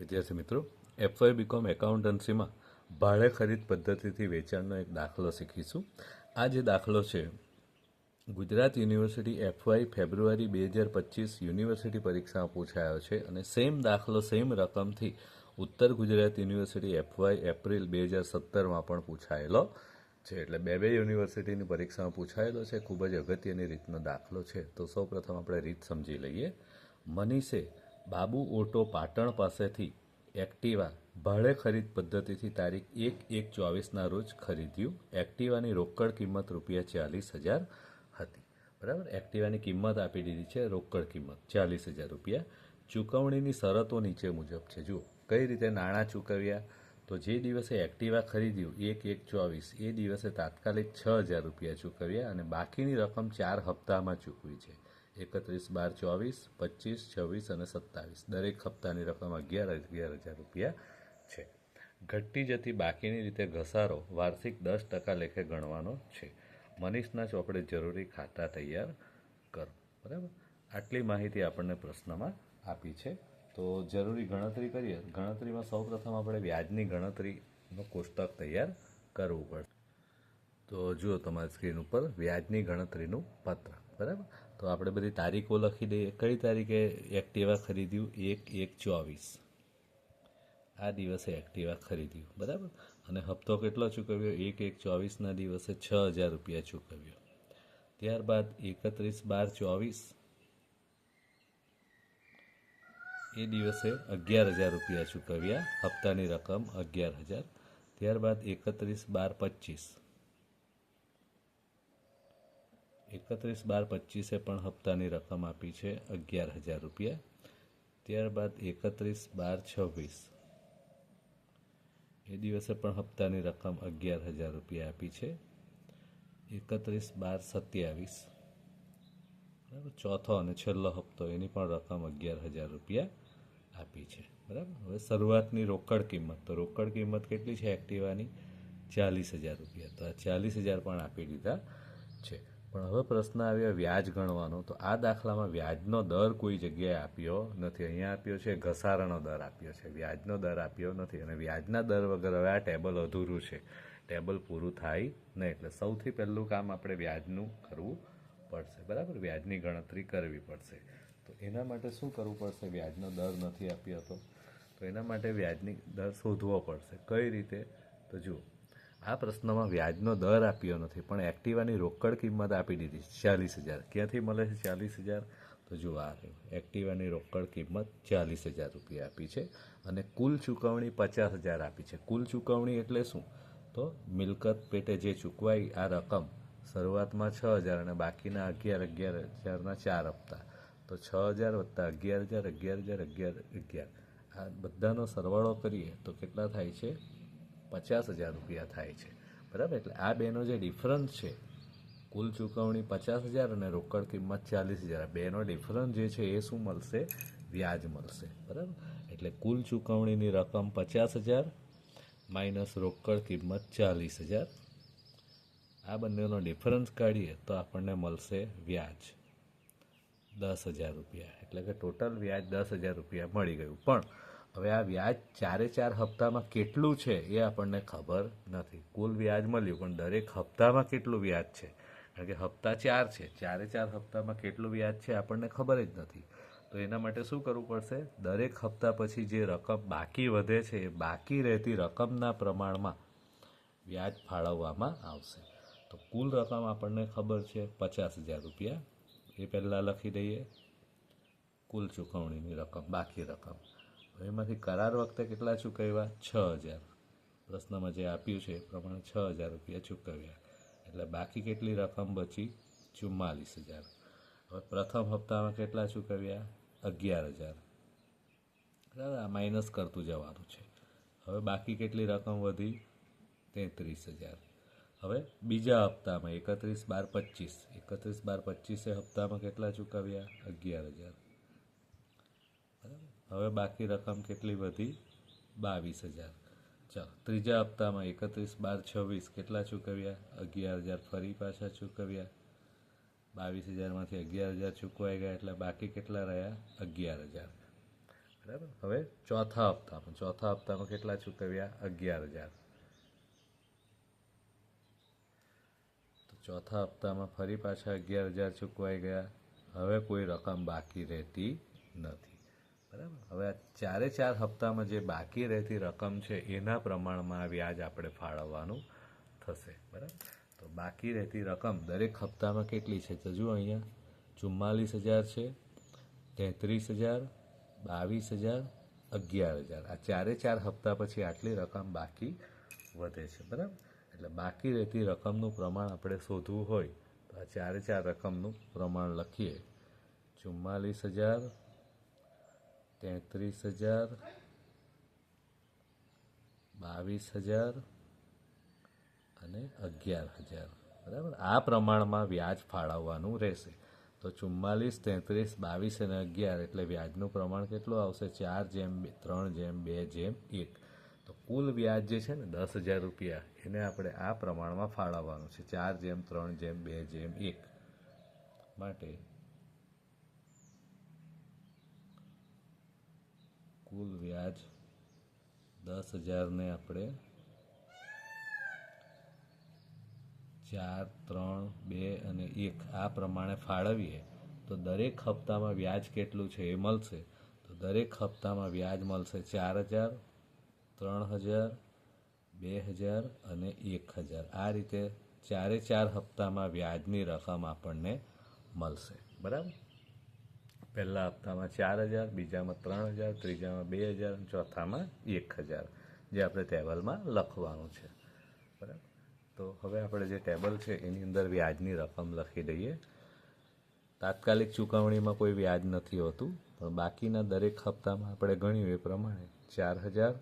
વિદ્યાર્થી મિત્રો FY BCom એકાઉન્ટન્સીમાં ભાડે ખરીદ પદ્ધતિથી વેચાણનો એક દાખલો શીખીશું. આ જે દાખલો છે, ગુજરાત યુનિવર્સિટી એફવાય ફેબ્રુઆરી બે હજાર પચીસ યુનિવર્સિટી પરીક્ષામાં પૂછાયો છે અને સેમ દાખલો સેમ રકમથી ઉત્તર ગુજરાત યુનિવર્સિટી એફવાય એપ્રિલ બે હજાર સત્તરમાં પણ પૂછાયેલો છે. એટલે બે બે યુનિવર્સિટીની પરીક્ષામાં પૂછાયેલો છે. ખૂબ જ અગત્યની રીતનો દાખલો છે. તો સૌપ્રથમ આપણે રીત સમજી લઈએ. મનીષે બાબુ ઓટો પાટણ પાસેથી એક્ટિવા ભાડે ખરીદ પદ્ધતિથી તારીખ એક એક ચોવીસના રોજ ખરીદ્યું. એક્ટિવાની રોકડ કિંમત રૂપિયા ચાલીસ હજાર હતી. બરાબર? એક્ટિવાની કિંમત આપી દીધી છે, રોકડ કિંમત ચાલીસ હજાર રૂપિયા. ચૂકવણીની શરતો નીચે મુજબ છે. જુઓ, કઈ રીતે નાણાં ચૂકવ્યા? તો જે દિવસે એક્ટિવા ખરીદ્યું, એક એક ચોવીસ, એ દિવસે તાત્કાલિક છ હજાર રૂપિયા ચૂકવ્યા અને બાકીની રકમ ચાર હપ્તામાં ચૂકવી છે. એકત્રીસ, બાર, ચોવીસ, પચીસ, છવ્વીસ અને સત્તાવીસ. દરેક હપ્તાની રકમ અગિયાર અગિયાર હજાર રૂપિયા છે. ઘટતી જતી બાકીની રીતે ઘસારો વાર્ષિક દસ ટકા લેખે ગણવાનો છે. મનીષના ચોપડે જરૂરી ખાતા તૈયાર કરો. બરાબર? આટલી માહિતી આપણને પ્રશ્નમાં આપી છે. તો જરૂરી ગણતરી કરીએ. ગણતરીમાં સૌપ્રથમ આપણે વ્યાજની ગણતરીનો કોષ્ટક તૈયાર કરવું પડશે. તો જુઓ તમારી સ્ક્રીન ઉપર વ્યાજની ગણતરીનું પત્ર. બરાબર? તો આપણે બધી તારીખો લખી દઈએ. કઈ તારીખે એક્ટિવા ખરીદ્યું? એક એક, ચોવીસ. આ દિવસે એક્ટિવા ખરીદ્યું. બરાબર? અને હપ્તો કેટલો ચૂકવ્યો? એક એક, ચોવીસના દિવસે છ હજાર રૂપિયા ચૂકવ્યો. ત્યારબાદ એકત્રીસ બાર ચોવીસ. એ દિવસે અગિયાર હજાર રૂપિયા ચૂકવ્યા. હપ્તાની રકમ અગિયાર હજાર. ત્યારબાદ એકત્રીસ બાર પચીસ. એકત્રીસ બાર પચીસે પણ હપ્તાની રકમ આપી છે અગિયાર હજાર રૂપિયા. ત્યારબાદ એકત્રીસ બાર છવ્વીસ. એ દિવસે પણ હપ્તાની રકમ અગિયાર હજાર રૂપિયા આપી છે. એકત્રીસ બાર સત્યાવીસ. બરાબર? ચોથો અને છેલ્લો હપ્તો એની પણ રકમ અગિયાર હજાર રૂપિયા આપી છે. બરાબર? હવે શરૂઆતની રોકડ કિંમત. તો રોકડ કિંમત કેટલી છે એક્ટિવાની? ચાલીસ હજાર રૂપિયા. તો આ ચાલીસ હજાર પણ આપી દીધા છે. પણ હવે પ્રશ્ન આવ્યો વ્યાજ ગણવાનો. તો આ દાખલામાં વ્યાજનો દર કોઈ જગ્યાએ આપ્યો નથી. અહીંયા આપ્યો છે, ઘસારાનો દર આપ્યો છે. વ્યાજનો દર આપ્યો નથી અને વ્યાજના દર વગર હવે આ ટેબલ અધૂરું છે. ટેબલ પૂરું થાય નહીં. એટલે સૌથી પહેલું કામ આપણે વ્યાજનું કરવું પડશે. બરાબર? વ્યાજની ગણતરી કરવી પડશે. તો એના માટે શું કરવું પડશે? વ્યાજનો દર નથી આપ્યો હતો તો એના માટે વ્યાજની દર શોધવો પડશે. કઈ રીતે? તો જુઓ. આ પ્રશ્નમાં વ્યાજનો દર આપ્યો નથી, પણ એક્ટિવાની રોકડ કિંમત આપી દીધી ચાલીસ હજાર. ક્યાંથી મળે છે ચાલીસ હજાર? તો જુઓ આ એક્ટિવાની રોકડ કિંમત ચાલીસ હજાર રૂપિયા આપી છે અને કુલ ચૂકવણી પચાસ હજાર આપી છે. કુલ ચૂકવણી એટલે શું? તો મિલકત પેટે જે ચૂકવાઈ આ રકમ શરૂઆતમાં છ હજાર અને બાકીના અગિયાર અગિયાર હજારના ચાર હપ્તા. તો છ હજાર વત્તા અગિયાર હજાર અગિયાર હજાર અગિયાર અગિયાર. આ બધાનો સરવાળો કરીએ તો કેટલા થાય છે? પચાસ હજાર રૂપિયા થાય છે. બરાબર? એટલે આ બેનો જે ડિફરન્સ છે, કુલ ચૂકવણી પચાસ હજાર અને રોકડ કિંમત ચાલીસ હજાર. બેનો ડિફરન્સ જે છે, એ શું મળશે? વ્યાજ મળશે. બરાબર? એટલે કુલ ચૂકવણીની રકમ પચાસ હજાર માઇનસ રોકડ કિંમત ચાલીસ હજાર. આ બંનેનો ડિફરન્સ કાઢીએ તો આપણને મળશે વ્યાજ દસ હજાર રૂપિયા. એટલે કે ટોટલ વ્યાજ દસ હજાર રૂપિયા મળી ગયું. પણ હવે આ વ્યાજ ચારે ચાર હપ્તામાં કેટલું છે એ આપણને ખબર નથી. કુલ વ્યાજ મળ્યું, પણ દરેક હપ્તામાં કેટલું વ્યાજ છે? કારણ કે હપ્તા ચાર છે. ચારે ચાર હપ્તામાં કેટલું વ્યાજ છે આપણને ખબર જ નથી. તો એના માટે શું કરવું પડશે? દરેક હપ્તા પછી જે રકમ બાકી વધે છે, એ બાકી રહેતી રકમના પ્રમાણમાં વ્યાજ ફાળવવામાં આવશે. તો કુલ રકમ આપણને ખબર છે પચાસ હજાર રૂપિયા. એ પહેલાં લખી દઈએ. કુલ ચૂકવણીની રકમ, બાકી રકમ. એમાંથી કરાર વખતે કેટલા ચૂકવ્યા? છ હજાર. પ્રશ્નમાં જે આપ્યું છે એ પ્રમાણે છ હજાર રૂપિયા ચૂકવ્યા. એટલે બાકી કેટલી રકમ બચી? ચુમ્માલીસ હજાર. હવે પ્રથમ હપ્તામાં કેટલા ચૂકવ્યા? અગિયાર હજાર. બરાબર, આ માઇનસ કરતું જવાનું છે. હવે બાકી કેટલી રકમ વધી? તેત્રીસ હજાર. હવે બીજા હપ્તામાં એકત્રીસ બાર પચીસ. એકત્રીસ બાર પચીસે હપ્તામાં કેટલા ચૂકવ્યા? અગિયાર હજાર. હવે બાકી રકમ કેટલી વધી? બાવીસ હજાર. ચાલો, ત્રીજા હપ્તામાં એકત્રીસ, બાર, છવ્વીસ કેટલા ચૂકવ્યા? અગિયાર હજાર ફરી પાછા ચૂકવ્યા. બાવીસ હજારમાંથી અગિયાર હજાર ચૂકવાઈ ગયા એટલે બાકી કેટલા રહ્યા? અગિયાર હજાર. બરાબર? હવે ચોથા હપ્તામાં ચોથા હપ્તામાં કેટલા ચૂકવ્યા? અગિયાર હજાર. તો ચોથા હપ્તામાં ફરી પાછા અગિયાર હજાર ચૂકવાઈ ગયા. હવે કોઈ રકમ બાકી રહેતી નથી. બરાબર. હવે ચારે ચાર હપ્તામાં જે બાકી રહેતી રકમ છે, એના પ્રમાણમાં વ્યાજ આપણે ફાળવવાનું થશે. બરાબર? તો બાકી રહેતી રકમ દરેક હપ્તામાં કેટલી છે? તો જુઓ અહીંયા. ચુમ્માલીસ હજાર છે, તેત્રીસ હજાર, બાવીસ હજાર, અગિયાર હજાર. આ ચારે ચાર હપ્તા પછી આટલી રકમ બાકી વધે છે. બરાબર? એટલે બાકી રહેતી રકમનું પ્રમાણ આપણે શોધવું હોય, તો આ ચારે ચાર રકમનું પ્રમાણ લખીએ. ચુમ્માલીસ હજાર તેત્રીસ હજાર, બાવીસ હજાર અને અગિયાર હજાર. બરાબર? આ પ્રમાણમાં વ્યાજ ફાળવવાનું રહેશે. તો ચુમ્માલીસ, તેત્રીસ, બાવીસ અને અગિયાર એટલે વ્યાજનું પ્રમાણ કેટલું આવશે? ચાર જેમ ત્રણ જેમ, બે જેમ, એક. તો કુલ વ્યાજ જે છે ને, દસ હજાર રૂપિયા. એને આપણે આ પ્રમાણમાં ફાળવવાનું છે. ચાર જેમ, ત્રણ જેમ, બે જેમ, એક. માટે કુલ વ્યાજ દસ હજારને આપણે ચાર, ત્રણ, બે અને એક આ પ્રમાણે ફાળવીએ, તો દરેક હપ્તામાં વ્યાજ કેટલું છે એ મળશે. તો દરેક હપ્તામાં વ્યાજ મળશે ચાર હજાર, ત્રણ હજાર, બે હજાર અને એક હજાર. આ રીતે ચારે ચાર હપ્તામાં વ્યાજની રકમ આપણને મળશે. બરાબર? પહેલા હપ્તામાં ચાર હજાર, બીજામાં ત્રણ હજાર, ત્રીજામાં બે હજાર ચોથામાં એક હજાર, જે આપણે ટેબલમાં લખવાનું છે. બરાબર? તો હવે આપણે જે ટેબલ છે, એની અંદર વ્યાજની રકમ લખી દઈએ. તાત્કાલિક ચૂકવણીમાં કોઈ વ્યાજ નથી હોતું, પણ બાકીના દરેક હપ્તામાં આપણે ગણ્યું એ પ્રમાણે ચાર હજાર,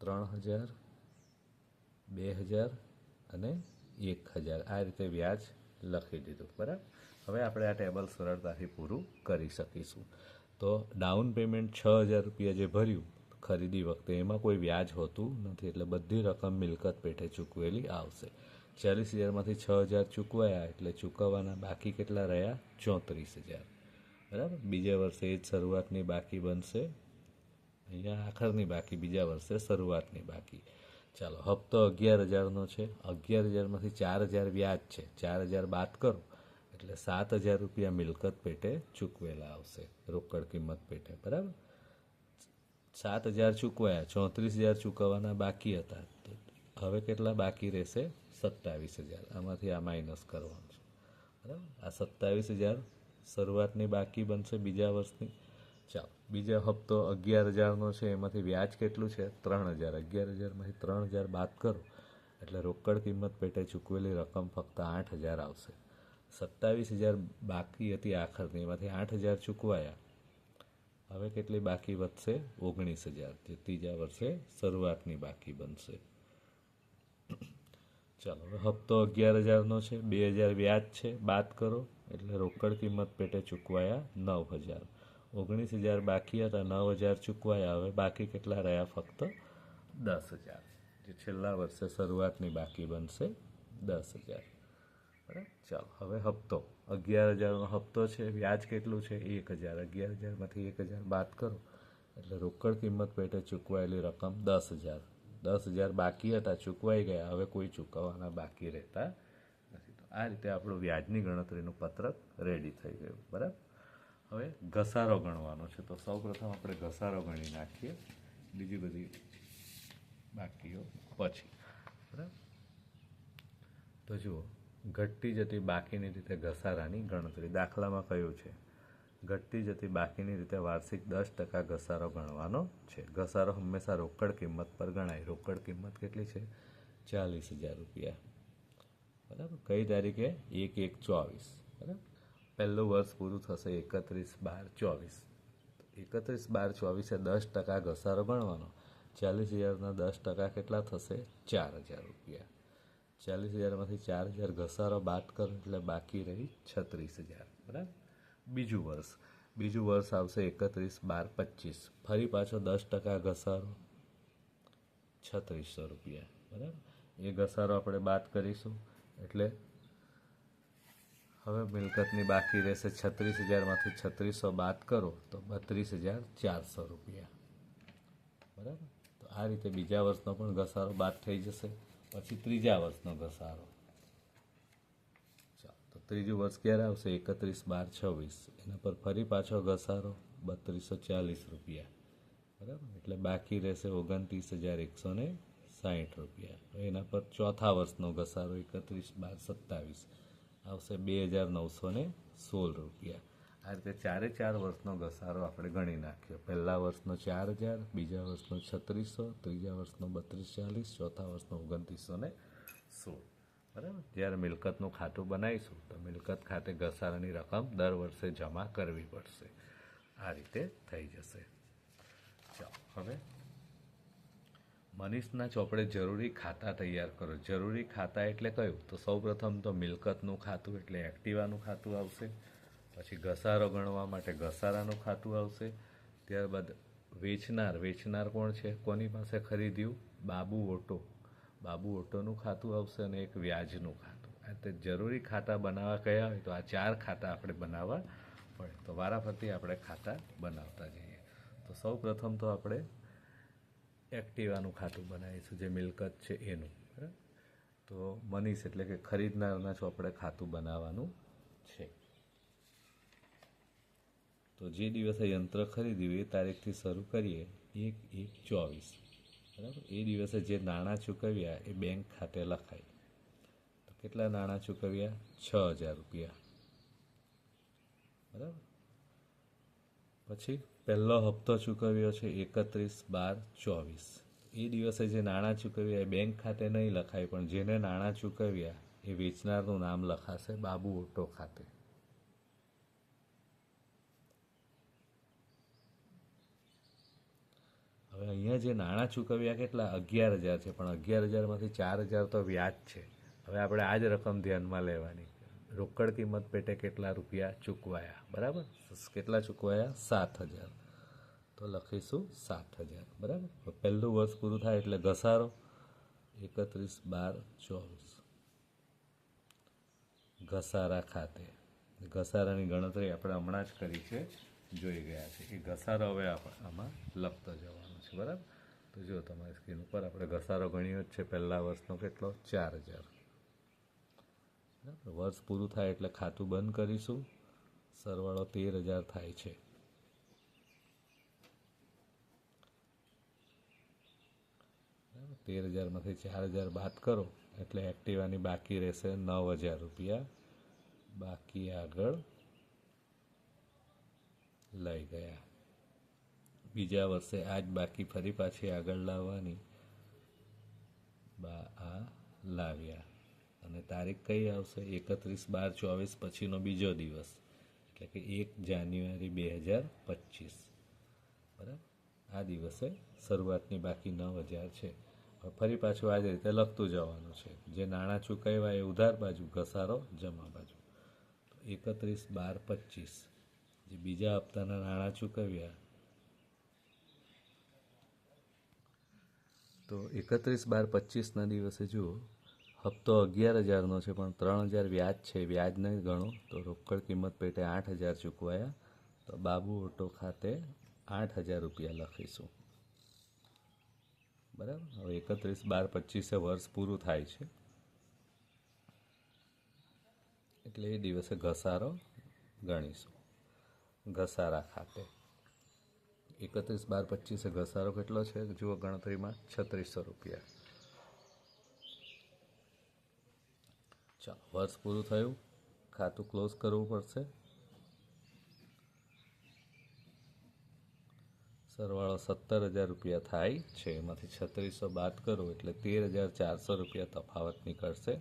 ત્રણ હજાર, બે હજાર અને એક હજાર. આ રીતે વ્યાજ લખી દીધું. બરાબર? હવે આપણે આ ટેબલ સરળતાથી પૂરું કરી શકીશું. તો ડાઉન પેમેન્ટ છ હજાર રૂપિયા જે ભર્યું ખરીદી વખતે, એમાં કોઈ વ્યાજ હોતું નથી, એટલે બધી રકમ મિલકત પેઠે ચૂકવેલી આવશે. ચાલીસ હજારમાંથી છ હજાર ચૂકવાયા, એટલે ચૂકવવાના બાકી કેટલા રહ્યા? ચોત્રીસ હજાર. બરાબર? બીજા વર્ષે એ જ શરૂઆતની બાકી બનશે. અહીંયા આખરની બાકી, બીજા વર્ષે શરૂઆતની બાકી. ચાલો, હપ્તો અગિયાર હજારનો છે. અગિયાર હજારમાંથી ચાર હજાર વ્યાજ છે. ચાર હજાર બાદ કરો. એટલે સાત હજાર રૂપિયા મિલકત પેટે ચૂકવેલા આવશે, રોકડ કિંમત પેટે, બરાબર? સાત હજાર ચૂકવાયા, ચોત્રીસ હજાર ચૂકવવાના બાકી હતા. તો હવે કેટલા બાકી રહેશે? સત્તાવીસ હજાર. આમાંથી આ માઇનસ કરવાનું છે. બરાબર? આ સત્તાવીસ હજાર શરૂઆતની બાકી બનશે બીજા વર્ષની. ચાલો, બીજો હપ્તો અગિયાર હજારનો છે, એમાંથી વ્યાજ કેટલું છે? ત્રણ હજાર. અગિયાર હજારમાંથી ત્રણ હજાર બાદ કરો. એટલે રોકડ કિંમત પેટે ચૂકવેલી રકમ ફક્ત આઠ હજાર આવશે. સત્તાવીસ હજાર બાકી હતી આખરની, એમાંથી આઠ હજાર ચૂકવાયા. હવે કેટલી બાકી વધશે? ઓગણીસ હજાર, જે ત્રીજા વર્ષે શરૂઆતની બાકી બનશે. ચાલો હપ્તો અગિયાર હજારનો છે, બે હજાર વ્યાજ છે, બાદ કરો. એટલે રોકડ કિંમત પેટે ચૂકવાયા નવ હજાર. ઓગણીસ હજાર બાકી હતા, નવ હજાર ચૂકવાયા. હવે બાકી કેટલા રહ્યા? ફક્ત દસ હજાર. જે છેલ્લા વર્ષે શરૂઆતની બાકી બનશે દસ હજાર. બરાબર? ચાલો, હવે હપ્તો. અગિયાર હજારનો હપ્તો છે, વ્યાજ કેટલું છે? એક હજાર, અગિયાર હજારમાંથી એક હજાર. બાદ કરો. એટલે રોકડ કિંમત પેટે ચૂકવાયેલી રકમ દસ હજાર. દસ હજાર બાકી હતા, ચૂકવાઈ ગયા. હવે કોઈ ચૂકવવાના બાકી રહેતા નથી. તો આ રીતે આપણું વ્યાજની ગણતરીનું પત્રક રેડી થઈ ગયું. બરાબર? હવે ઘસારો ગણવાનો છે. તો સૌપ્રથમ આપણે ઘસારો ગણી નાખીએ. બીજી બધી બાકીઓ પછી. બરાબર? તો જુઓ ઘટતી જતી બાકીની રીતે ઘસારાની ગણતરી. દાખલામાં કયું છે? ઘટતી જતી બાકીની રીતે વાર્ષિક દસ ટકા ઘસારો ગણવાનો છે. ઘસારો હંમેશા રોકડ કિંમત પર ગણાય. રોકડ કિંમત કેટલી છે? ચાલીસ હજાર રૂપિયા. બરાબર? કઈ તારીખે? એક એક ચોવીસ. બરાબર? પહેલું વર્ષ પૂરું થશે એકત્રીસ બાર ચોવીસ. એકત્રીસ બાર ચોવીસે દસ ટકા ઘસારો ગણવાનો. ચાલીસ હજારના દસ ટકા કેટલા થશે? ચાર હજાર રૂપિયા. ચાલીસ હજારમાંથી ચાર હજાર ઘસારો બાદ કરો એટલે બાકી રહી છત્રીસ હજાર, બરાબર? બીજું વર્ષ. બીજું વર્ષ આવશે એકત્રીસ બાર પચીસ. ફરી પાછો દસ ટકા ઘસારો. છત્રીસો રૂપિયા, બરાબર? એ ઘસારો આપણે બાદ કરીશું. એટલે હવે મિલકતની બાકી રહેશે છત્રીસ હજારમાંથી છત્રીસો બાદ કરો તો બત્રીસ હજાર ચારસો રૂપિયા, બરાબર? તો આ રીતે બીજા વર્ષનો પણ ઘસારો બાદ થઈ જશે. પછી ત્રીજા વર્ષનો ઘસારો. ચાલો, તો ત્રીજું વર્ષ ક્યારે આવશે? એકત્રીસ બાર છવ્વીસ. એના પર ફરી પાછો ઘસારો, બત્રીસો ચાલીસ રૂપિયા. બરાબર? એટલે બાકી રહેશે ઓગણત્રીસ હજાર એકસો ને સાહીઠ રૂપિયા. એના પર ચોથા વર્ષનો ઘસારો એકત્રીસ બાર સત્તાવીસ. આવશે બે હજાર નવસો સોળ રૂપિયા. આ રીતે ચારે ચાર વર્ષનો ઘસારો આપણે ગણી નાખ્યો. પહેલા વર્ષનો ચાર હજાર, બીજા વર્ષનો છત્રીસો, ત્રીજા વર્ષનો બત્રીસ ચાલીસ, ચોથા વર્ષનો ઓગણત્રીસો ને સોળ. બરાબર? જ્યારે મિલકતનું ખાતું બનાવીશું, તો મિલકત ખાતે ઘસારાની રકમ દર વર્ષે જમા કરવી પડશે. આ રીતે થઈ જશે. ચાલો, હવે મનીષના ચોપડે જરૂરી ખાતા તૈયાર કરો. જરૂરી ખાતા એટલે કયું? તો સૌપ્રથમ તો મિલકતનું ખાતું એટલે એક્ટિવાનું ખાતું આવશે. પછી ઘસારો ગણવા માટે ઘસારાનું ખાતું આવશે. ત્યારબાદ વેચનાર વેચનાર કોણ છે? કોની પાસે ખરીદ્યું? બાબુ ઓટો. બાબુ ઓટોનું ખાતું આવશે અને એક વ્યાજનું ખાતું. તે જરૂરી ખાતા બનાવવા કયા હોય તો આ ચાર ખાતા આપણે બનાવવા પડે. તો વારાફરતી આપણે ખાતા બનાવતા જઈએ. તો સૌ પ્રથમ તો આપણે એક્ટિવાનું ખાતું બનાવીશું, જે મિલકત છે એનું. બરાબર તો મનીષ એટલે કે ખરીદનારના ચોપડે ખાતું બનાવવાનું છે. તો જે દિવસે યંત્ર ખરીદ્યું એ તારીખથી શરૂ કરીએ એક એક ચોવીસ. બરાબર? એ દિવસે જે નાણાં ચૂકવ્યા એ બેંક ખાતે લખાય. તો કેટલા નાણાં ચૂકવ્યા? છ હજાર રૂપિયા. બરાબર? પછી પહેલો હપ્તો ચૂકવ્યો છે એકત્રીસ બાર ચોવીસ. એ દિવસે જે નાણાં ચૂકવ્યા એ બેંક ખાતે નહીં લખાય, પણ જેને નાણાં ચૂકવ્યા એ વેચનારનું નામ લખાશે બાબુ ઓટો ખાતે. હવે અહીંયા જે નાણાં ચૂકવ્યા કેટલા? અગિયાર હજાર છે. પણ અગિયાર હજારમાંથી ચાર હજાર તો વ્યાજ છે. હવે આપણે આ જ રકમ ધ્યાનમાં લેવાની. રોકડ કિંમત પેટે કેટલા રૂપિયા ચૂકવાયા? બરાબર? કેટલા ચૂકવાયા? સાત હજાર. તો લખીશું સાત હજાર. બરાબર? પહેલું વર્ષ પૂરું થાય એટલે ઘસારો. એકત્રીસ બાર ચોવીસ. ઘસારા ખાતે. ઘસારાની ગણતરી આપણે હમણાં જ કરી છે. જોઈ ગયા છે. એ ઘસારો હવે આપણે આમાં લખતો જવાનો બરાબર? તો જો તમારી સ્ક્રીન ઉપર આપણે ઘસારો ગણ્યો જ છે, પહેલા વર્ષનો કેટલો? ચાર હજાર. વર્ષ પૂરું થાય એટલે ખાતું બંધ કરીશું. સરવાળો તેર હજાર થાય છે. તેર હજારમાંથી ચાર હજાર બાદ કરો, એટલે એક્ટિવાની બાકી રહેશે નવ હજાર રૂપિયા. બાકી આગળ લઈ ગયા. બીજા વર્ષે આ જ બાકી ફરી પાછી આગળ લાવવાની. બા, આ લાવ્યા. અને તારીખ કઈ આવશે? એકત્રીસ બાર ચોવીસ પછીનો બીજો દિવસ. એટલે કે એક જાન્યુઆરી બે હજાર પચીસ. બરાબર? આ દિવસે શરૂઆતની બાકી નવ હજાર છે. ફરી પાછું આ જ રીતે લખતું જવાનું છે. જે નાણાં ચૂકવ્યા એ ઉધાર બાજુ, ઘસારો જમા બાજુ. એકત્રીસ બાર પચીસ. જે બીજા હપ્તાના નાણાં ચૂકવ્યા તો એકત્રીસ બાર પચીસના દિવસે જુઓ, હપ્તો અગિયાર હજારનો છે, પણ ત્રણ હજાર વ્યાજ છે, વ્યાજ નહીં ગણો. તો રોકડ કિંમત પેટે આઠ હજાર ચૂકવાયા. તો બાબુ ઓટો ખાતે આઠ હજાર રૂપિયા લખીશું. બરાબર? હવે એકત્રીસ બાર પચીસે વર્ષ પૂરું થાય છે. એટલે એ દિવસે ઘસારો ગણીશું. ઘસારા ખાતે. એકત્રીસ બાર પચીસે ઘસારો કેટલો છે? જુઓ ગણતરીમાં છત્રીસો રૂપિયા. ચાલો, વર્ષ પૂરું થયું. ખાતું ક્લોઝ કરવું પડશે. સરવાળો સત્તર હજાર રૂપિયા થાય છે. એમાંથી છત્રીસો બાદ કરો એટલે તેર હજાર ચારસો રૂપિયા તફાવત નીકળશે.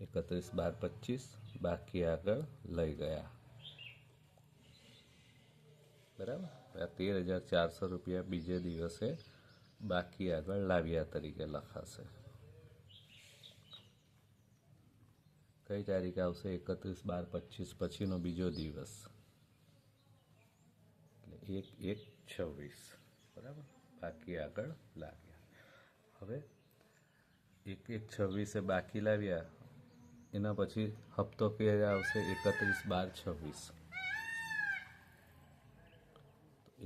એકત્રીસ બાર પચીસ, બાકી આગળ લઈ ગયા. બરાબર? તેર હજાર ચારસો રૂપિયા બીજે દિવસે બાકી આગળ લાવ્યા તરીકે લખાશે. કઈ તારીખ આવશે? એકત્રીસ બાર પચીસ પછીનો બીજો દિવસ. એટલે એક એક છવ્વીસ. બરાબર? બાકી આગળ લાવ્યા. હવે એક એક છવ્વીસે બાકી લાવ્યા. એના પછી હપ્તો ક્યારે આવશે? એકત્રીસ બાર છવ્વીસ.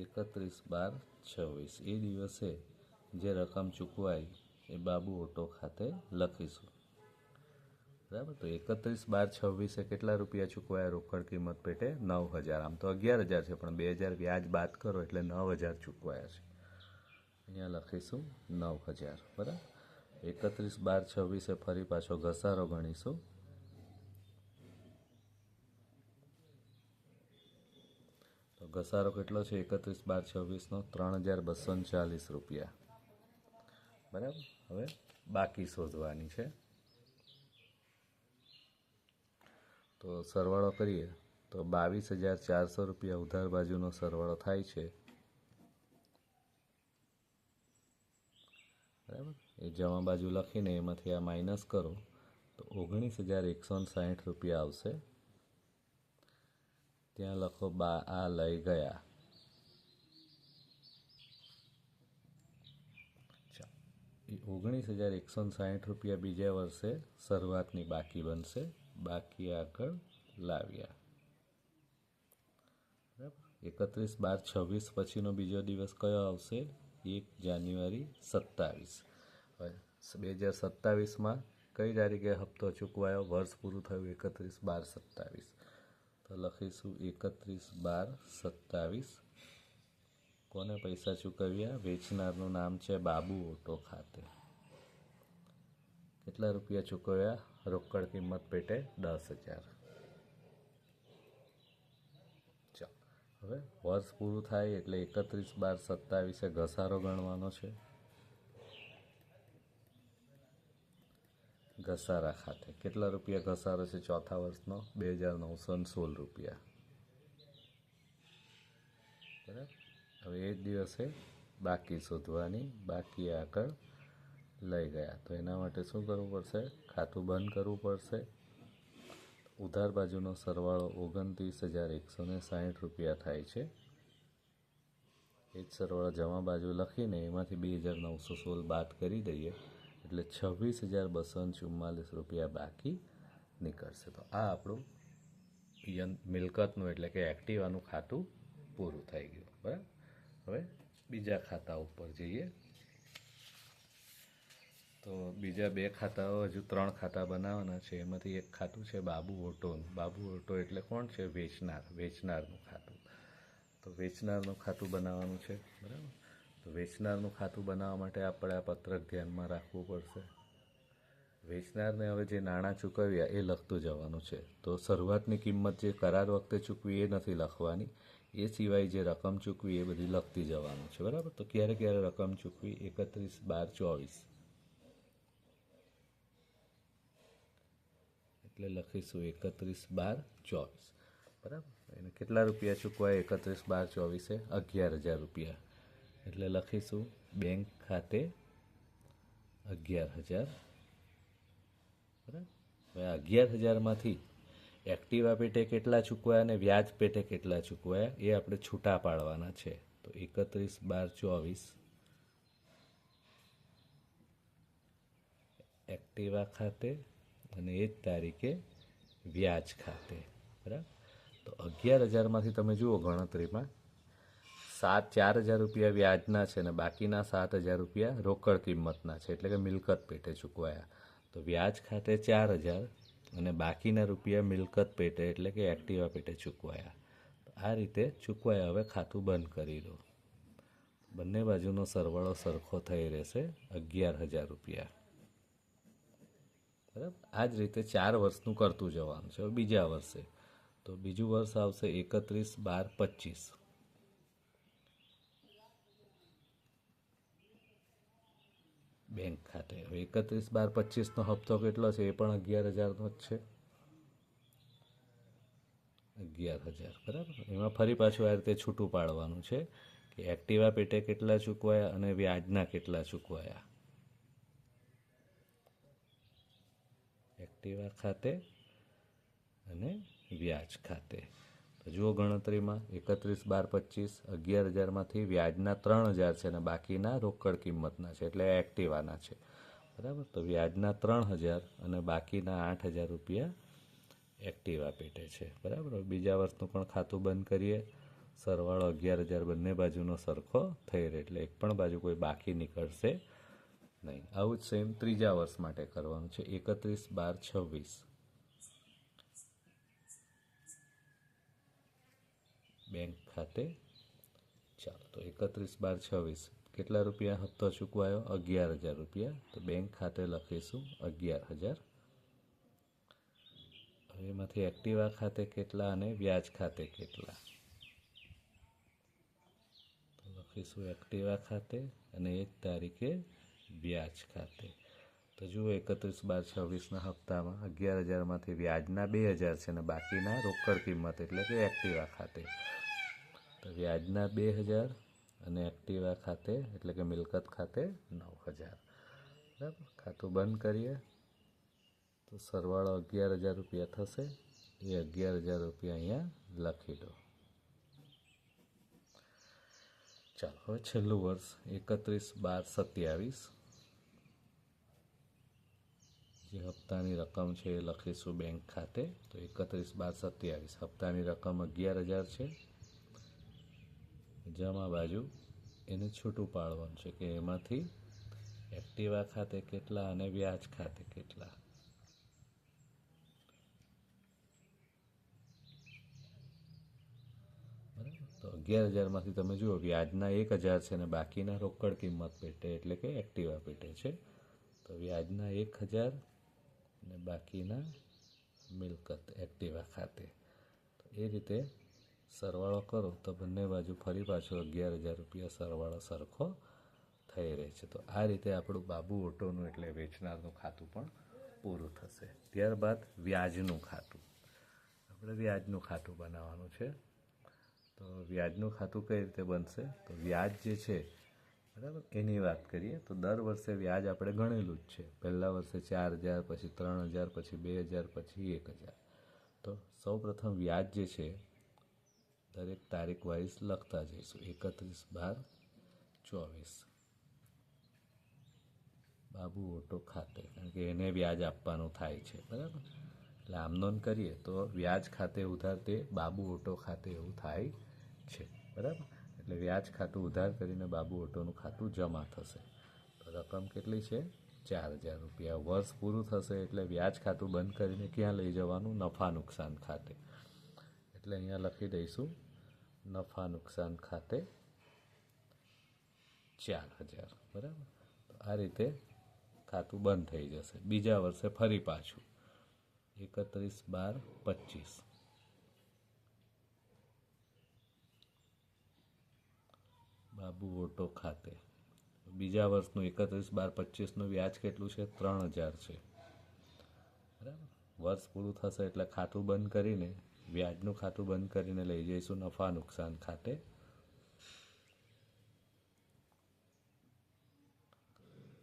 એકત્રીસ બાર છવ્વીસ. એ દિવસે જે રકમ ચૂકવાઈ, એ બાબુ ઓટો ખાતે લખીશું. બરાબર? તો એકત્રીસ બાર છવ્વીસે કેટલા રૂપિયા ચૂકવાયા? રોકડ કિંમત પેટે નવ હજાર આમ તો અગિયાર હજાર છે, પણ બે હજાર વ્યાજ બાદ કરો એટલે નવ હજાર ચૂકવાયા છે. અહીંયા લખીશું નવ હજાર બરાબર? એકત્રીસ બાર છવ્વીસે ફરી પાછો ઘસારો ગણીશું. ઘસારો કેટલો છે? એકત્રીસ બાર છવ્વીસનો ત્રણ હજાર બસો ચાલીસ રૂપિયા. બરાબર? હવે બાકી શોધવાની છે. તો સરવાળો કરીએ. તો બાવીસ હજાર ચારસો રૂપિયા ઉધાર બાજુનો સરવાળો થાય છે. બરાબર? એ જમા બાજુ લખીને એમાંથી આ માઇનસ કરો. તો ઓગણીસ હજાર એકસો સાહીઠ રૂપિયા આવશે. ત્યાં લખો બા આ લઈ ગયા. ઓગણીસ હજાર એકસો સાહીઠ રૂપિયા બીજા વર્ષે શરૂઆતની બાકી બનશે. બાકી આગળ લાવ્યા. બરાબર? એકત્રીસ બાર છવ્વીસ પછીનો બીજો દિવસ કયો આવશે? એક જાન્યુઆરી સત્તાવીસ. બે હજાર સત્તાવીસમાં કઈ તારીખે હપ્તો ચૂકવાયો? વર્ષ પૂરું થયું એકત્રીસ બાર સત્તાવીસ. તો લખીશું એકત્રીસ બાર સત્તાવીસ. કોને પૈસા ચૂકવ્યા? વેચનારનું નામ છે બાબુ ઓટો ખાતે. કેટલા રૂપિયા ચૂકવ્યા? રોકડ કિંમત પેટે દસ હજાર. હવે વર્ષ પૂરું થાય એટલે એકત્રીસ બાર સત્તાવીસે ઘસારો ગણવાનો છે. ઘસારા ખાતે. કેટલા રૂપિયા ઘસારો છે ચોથા વર્ષનો? બે હજાર નવસો ને સોળ રૂપિયા. બરાબર? હવે એ જ દિવસે બાકી શોધવાની, બાકી આગળ લઈ ગયા. તો એના માટે શું કરવું પડશે? ખાતું બંધ કરવું પડશે. ઉધાર બાજુનો સરવાળો ઓગણત્રીસ હજાર એકસો ને સાહીઠ રૂપિયા થાય છે. એ જ સરવાળો જમા બાજુ લખીને એમાંથી બે હજાર નવસો સોળ બાદ કરી દઈએ. એટલે છવ્વીસ હજાર બસો ચુમ્માલીસ રૂપિયા બાકી નીકળશે. તો આ આપણું યન- મિલકતનું એટલે કે એક્ટિવાનું ખાતું પૂરું થઈ ગયું. બરાબર? હવે બીજા ખાતા ઉપર જઈએ. તો બીજા બે ખાતાઓ હજુ ત્રણ ખાતા બનાવવાના છે. એમાંથી એક ખાતું છે બાબુ ઓટોનું. બાબુ ઓટો એટલે કોણ છે? વેચનાર. વેચનારનું ખાતું. તો વેચનારનું ખાતું બનાવવાનું છે. બરાબર? વેચનારનું ખાતું બનાવવા માટે આપણે આ પત્રક ધ્યાનમાં રાખવું પડશે. વેચનારને હવે જે નાણાં ચૂકવ્યા એ લખતું જવાનું છે. તો શરૂઆતની કિંમત જે કરાર વખતે ચૂકવી એ નથી લખવાની. એ સિવાય જે રકમ ચૂકવી એ બધી લખતી જવાનું છે. બરાબર? તો ક્યારે ક્યારે રકમ ચૂકવી? એકત્રીસ બાર ચોવીસ. એટલે લખીશું એકત્રીસ બાર ચોવીસ. બરાબર? એને કેટલા રૂપિયા ચૂકવાય? એકત્રીસ બાર ચોવીસે અગિયાર હજાર રૂપિયા. એટલે લખીશું બેંક ખાતે અગિયાર હજાર. બરાબર? હવે અગિયાર હજારમાંથી એક્ટિવા પેટે કેટલા ચૂકવાયા અને વ્યાજ પેટે કેટલા ચૂકવાયા એ આપણે છૂટા પાડવાના છે. તો એકત્રીસ બાર ચોવીસ. એક્ટિવા ખાતે અને એ જ તારીખે વ્યાજ ખાતે. બરાબર? તો અગિયાર હજારમાંથી તમે જુઓ ગણતરીમાં સાત, ચાર હજાર રૂપિયા વ્યાજના છે અને બાકીના સાત હજાર રૂપિયા રોકડ કિંમતના છે. એટલે કે મિલકત પેટે ચૂકવાયા. તો વ્યાજ ખાતે ચાર હજાર અને બાકીના રૂપિયા મિલકત પેટે એટલે કે એક્ટિવા પેટે ચૂકવાયા. આ રીતે ચૂકવાયા. હવે ખાતું બંધ કરી દો. બંને બાજુનો સરવાળો સરખો થઈ રહેશે. અગિયાર હજાર રૂપિયા. બરાબર? આ જ રીતે ચાર વર્ષનું કરતું જવાનું છે. બીજા વર્ષે. તો બીજું વર્ષ આવશે એકત્રીસ બાર પચીસ. બેંક ખાતે. હવે એકત્રીસ બાર પચીસનો હપ્તો કેટલો છે? એ પણ અગિયાર હજારનો જ છે. અગિયાર હજાર, બરાબર. એમાં ફરી પાછું આ રીતે છૂટું પાડવાનું છે કે એક્ટિવા પેટે કેટલા ચૂકવાયા અને વ્યાજના કેટલા ચૂકવાયા. એક્ટિવા ખાતે અને વ્યાજ ખાતે. જુઓ ગણતરીમાં એકત્રીસ, બાર, પચીસ, અગિયાર હજારમાંથી વ્યાજના ત્રણ હજાર છે અને બાકીના રોકડ કિંમતના છે એટલે એક્ટિવાના છે. બરાબર? તો વ્યાજના ત્રણ હજાર અને બાકીના આઠ હજાર રૂપિયા એક્ટિવા પેટે છે. બરાબર? બીજા વર્ષનું પણ ખાતું બંધ કરીએ. સરવાળો અગિયાર હજાર બંને બાજુનો સરખો થઈ રહે એટલે એક પણ બાજુ કોઈ બાકી નીકળશે નહીં. આવું જ સેમ ત્રીજા વર્ષ માટે કરવાનું છે. એકત્રીસ, બાર, છવ્વીસ. બેંક ખાતે ચાલો. તો એકત્રીસ બાર છવ્વીસ. કેટલા રૂપિયા હપ્તો ચૂકવાયો? અગિયાર હજાર રૂપિયા. તો બેંક ખાતે લખીશું અગિયાર હજાર. હવે એમાંથી એક્ટિવા ખાતે કેટલા અને વ્યાજ ખાતે કેટલા? તો લખીશું એક્ટિવા ખાતે અને એક તારીખે વ્યાજ ખાતે. તો જુઓ એકત્રીસ બાર છવ્વીસના હપ્તામાં અગિયાર હજારમાંથી વ્યાજના બે હજાર છે અને બાકીના રોકડ કિંમત એટલે કે એક્ટિવા ખાતે. વ્યાજના બે હજાર અને એક્ટિવા ખાતે, એટલે કે મિલકત ખાતે નવ હજાર. બરાબર? ખાતું બંધ કરીએ. તો સરવાળો અગિયાર હજાર રૂપિયા થશે. એ અગિયાર હજાર રૂપિયા અહીંયા લખી દો. ચાલો, હવે છેલ્લું વર્ષ. એકત્રીસ બાર સત્યાવીસ. જે હપ્તાની રકમ છે એ લખીશું બેંક ખાતે. તો એકત્રીસ બાર સત્યાવીસ. હપ્તાની રકમ અગિયાર હજાર છે. જમા બાજુ એને છૂટું પાડવાનું છે કે એમાંથી એક્ટિવા ખાતે કેટલા અને વ્યાજ ખાતે કેટલા. તો અગિયાર હજારમાંથી તમે જુઓ, વ્યાજના એક હજાર છે અને બાકીના રોકડ કિંમત પેટે, એટલે કે એક્ટિવા પેટે છે. તો વ્યાજના એક હજાર અને બાકીના મિલકત એક્ટિવા ખાતે. તો એ રીતે સરવાળો કરો તો બંને બાજુ ફરી પાછો અગિયાર હજાર રૂપિયા સરવાળો સરખો થઈ રહે છે. તો આ રીતે આપણું બાબુ ઓટોનું એટલે વેચનારનું ખાતું પણ પૂરું થશે. ત્યારબાદ વ્યાજનું ખાતું. આપણે વ્યાજનું ખાતું બનાવવાનું છે. તો વ્યાજનું ખાતું કઈ રીતે બનશે? તો વ્યાજ જે છે, બરાબર? એની વાત કરીએ તો દર વર્ષે વ્યાજ આપણે ગણેલું જ છે. પહેલાં વર્ષે ચાર હજાર, પછી ત્રણ હજાર, પછી બે હજાર, પછી એક હજાર. તો સૌ પ્રથમ વ્યાજ જે છે દરેક તારીખ વાઇઝ લખતા જઈશું. એકત્રીસ બાર ચોવીસ. બાબુ ઓટો ખાતે, કારણ કે એને વ્યાજ આપવાનું થાય છે, બરાબર? એટલે આમ નોંધ કરીએ તો વ્યાજ ખાતે ઉધાર તે બાબુ ઓટો ખાતે એવું થાય છે, બરાબર? એટલે વ્યાજ ખાતું ઉધાર કરીને બાબુ ઓટોનું ખાતું જમા થશે. તો રકમ કેટલી છે? ચાર હજાર રૂપિયા. વર્ષ પૂરું થશે એટલે વ્યાજ ખાતું બંધ કરીને ક્યાં લઈ જવાનું? નફા નુકસાન ખાતે. એટલે અહીંયા લખી દઈશું, નફા નુકસાન ખાતે ચાર હજાર, બરાબર? તો આ રીતે ખાતું બંધ થઈ જશે. બીજા વર્ષે ફરી પાછું. એકત્રીસ બાર પચીસ. બાબુ ઓટો ખાતે. બીજા વર્ષનું એકત્રીસ બાર પચીસનું વ્યાજ કેટલું છે? ત્રણ હજાર છે. બરાબર? વર્ષ પૂરું થશે એટલે ખાતું બંધ કરીને વ્યાજનું ખાતું બંધ કરીને લઈ જઈશું, નફા નુકસાન ખાતે.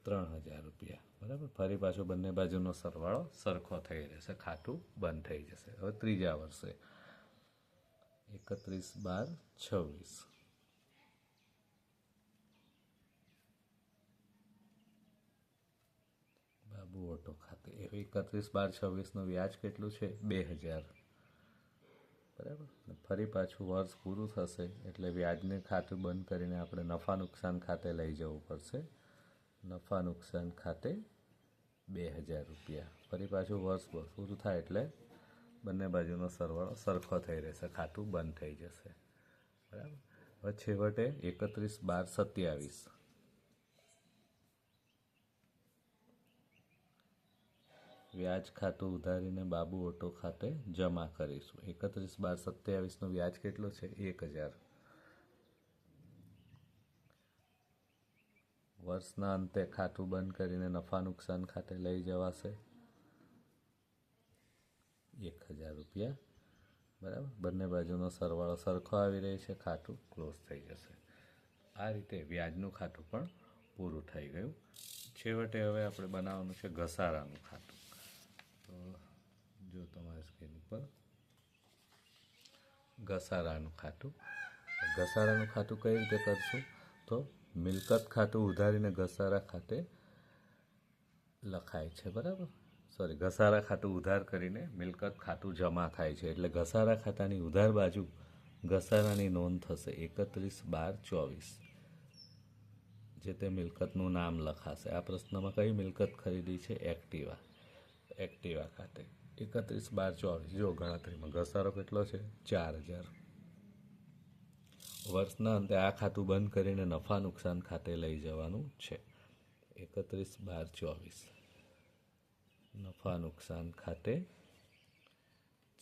ત્રણ હજાર રૂપિયા. બરાબર? ફરી પાછો બંને બાજુનો સરવાળો સરખો થઈ રહેશે, ખાતું બંધ થઈ જશે. હવે ત્રીજા વર્ષે. એકત્રીસ બાર છવ્વીસ. બાબુ ઓટો ખાતે. એકત્રીસ બાર છવ્વીસનું વ્યાજ કેટલું છે? બે હજાર. બરાબર? ફરી પાછું વર્ષ પૂરું થશે એટલે વ્યાજને ખાતું બંધ કરીને આપણે નફા નુકસાન ખાતે લઈ જવું પડશે. નફા નુકસાન ખાતે બે હજાર રૂપિયા. ફરી પાછું વર્ષ પૂરું થાય એટલે બંને બાજુનો સરવાળો સરખો થઈ રહેશે, ખાતું બંધ થઈ જશે. બરાબર? હવે છેવટે એકત્રીસ બાર સત્યાવીસ. વ્યાજ ખાતું ઉધારીને બાબુ ઓટો ખાતે જમા કરીશું. એકત્રીસ બાર સત્યાવીસનું વ્યાજ કેટલું છે? એક હજાર. વર્ષના અંતે ખાતું બંધ કરીને નફા નુકસાન ખાતે લઈ જવાશે. એક હજાર રૂપિયા. બરાબર? બંને બાજુનો સરવાળો સરખો આવી રહી છે. ખાતું ક્લોઝ થઈ જશે. આ રીતે વ્યાજનું ખાતું પણ પૂરું થઈ ગયું. છેવટે હવે આપણે બનાવવાનું છે ઘસારાનું ખાતું. તો જો તમારી સ્ક્રીન ઉપર ઘસારાનું ખાતું ઘસારાનું ખાતું કઈ રીતે કરશું? તો મિલકત ખાતું ઉધારીને ઘસારા ખાતે લખાય છે, બરાબર? સોરી ઘસારા ખાતું ઉધાર કરીને મિલકત ખાતું જમા થાય છે. એટલે ઘસારા ખાતાની ઉધાર બાજુ ઘસારાની નોંધ થશે. એકત્રીસ બાર ચોવીસ. જે તે મિલકતનું નામ લખાશે. આ પ્રશ્નમાં કઈ મિલકત ખરીદી છે? એક્ટિવા એક્ટિવા ખાતે. એકત્રીસ બાર ચોવીસ. જો ગણતરીમાં ઘસારો કેટલો છે? ચાર હજાર. વર્ષના અંતે આ ખાતું બંધ કરીને નફા નુકસાન ખાતે લઈ જવાનું છે. એકત્રીસ બાર ચોવીસ. નફા નુકસાન ખાતે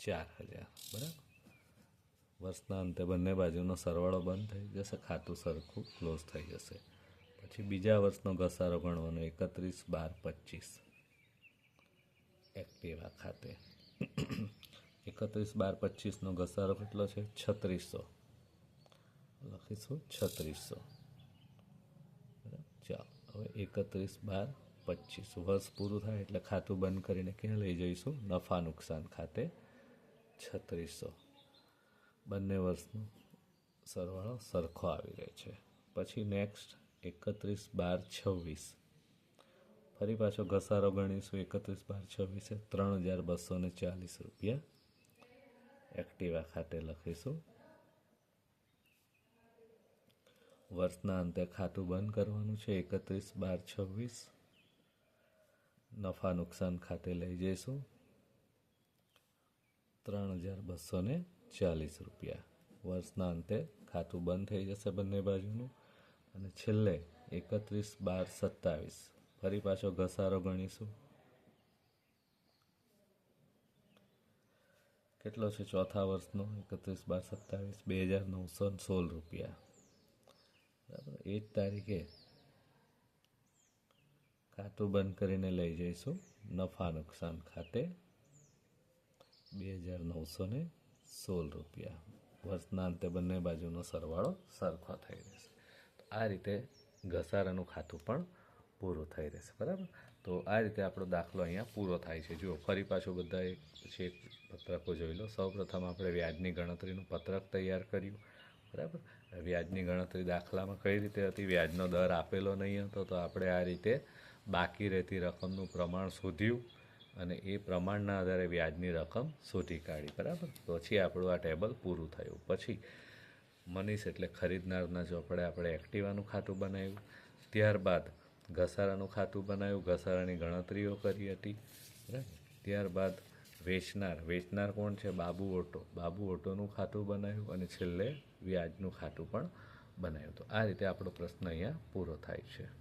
ચાર હજાર. બરાબર? વર્ષના અંતે બંને બાજુનો સરવાળો બંધ થઈ જશે, ખાતું સરખું ક્લોઝ થઈ જશે. પછી બીજા વર્ષનો ઘસારો ગણવાનો એકત્રીસ બાર પચીસ. એક્ટિવા ખાતે. એકત્રીસ બાર પચીસનો ઘસારો કેટલો છે? છત્રીસો. લખીશું છત્રીસો. ચાલો, હવે એકત્રીસ બાર પચીસ. વર્ષ પૂરું થાય એટલે ખાતું બંધ કરીને ક્યાં લઈ જઈશું? નફા નુકસાન ખાતે છત્રીસો. બંને વર્ષનો સરવાળો સરખો આવી રહે છે. પછી નેક્સ્ટ એકત્રીસ બાર છવ્વીસ. ફરી પાછો ઘસારો ગણીશું એકત્રીસ બાર છવ્વીસે ત્રણ હજાર બસો ને ચાલીસ રૂપિયા. એક્ટિવા ખાતે લખીશું. વર્ષના અંતે ખાતું બંધ કરવાનું છે એકત્રીસ બાર છવ્વીસ. નફા નુકસાન ખાતે લઈ જઈશું. ત્રણ હજાર બસો ને ચાલીસ રૂપિયા. વર્ષના અંતે ખાતું બંધ થઈ જશે બંને બાજુનું. અને છેલ્લે એકત્રીસ બાર સત્તાવીસ. ફરી પાછો ઘસારો ગણીશું. કેટલો છે ચોથા વર્ષનો? એકત્રીસ, બાર, સત્તાવીસ, બે હજાર નવસો સોળ રૂપિયા. બરાબર? એ જ તારીખે ખાતું બંધ કરીને લઈ જઈશું નફા નુકસાન ખાતે બે હજાર નવસો ને સોળ રૂપિયા. વર્ષના અંતે બંને બાજુનો સરવાળો સરખો થઈ જશે. આ રીતે ઘસારાનું ખાતું પણ પૂરું થઈ રહેશે, બરાબર? તો આ રીતે આપણો દાખલો અહીંયા પૂરો થાય છે. જુઓ, ફરી પાછું બધા એક છે પત્રકો જોઈ લો. સૌપ્રથમ આપણે વ્યાજની ગણતરીનું પત્રક તૈયાર કર્યું, બરાબર? વ્યાજની ગણતરી દાખલામાં કઈ રીતે હતી? વ્યાજનો દર આપેલો નહીં હતો, તો આપણે આ રીતે બાકી રહેતી રકમનું પ્રમાણ શોધ્યું અને એ પ્રમાણના આધારે વ્યાજની રકમ શોધી કાઢી, બરાબર? પછી આપણું આ ટેબલ પૂરું થયું. પછી મનીષ એટલે ખરીદનારના ચોપડે આપણે એક્ટિવાનું ખાતું બનાવ્યું. ત્યારબાદ ઘસારાનું ખાતું બનાવ્યું, ઘસારાની ગણતરીઓ કરી હતી, બરાબર. ત્યારબાદ વેચનાર વેચનાર કોણ છે? બાબુ ઓટો. બાબુ ઓટોનું ખાતું બનાવ્યું અને છેલ્લે વ્યાજનું ખાતું પણ બનાવ્યું. તો આ રીતે આપણો પ્રશ્ન અહીંયા પૂરો થાય છે.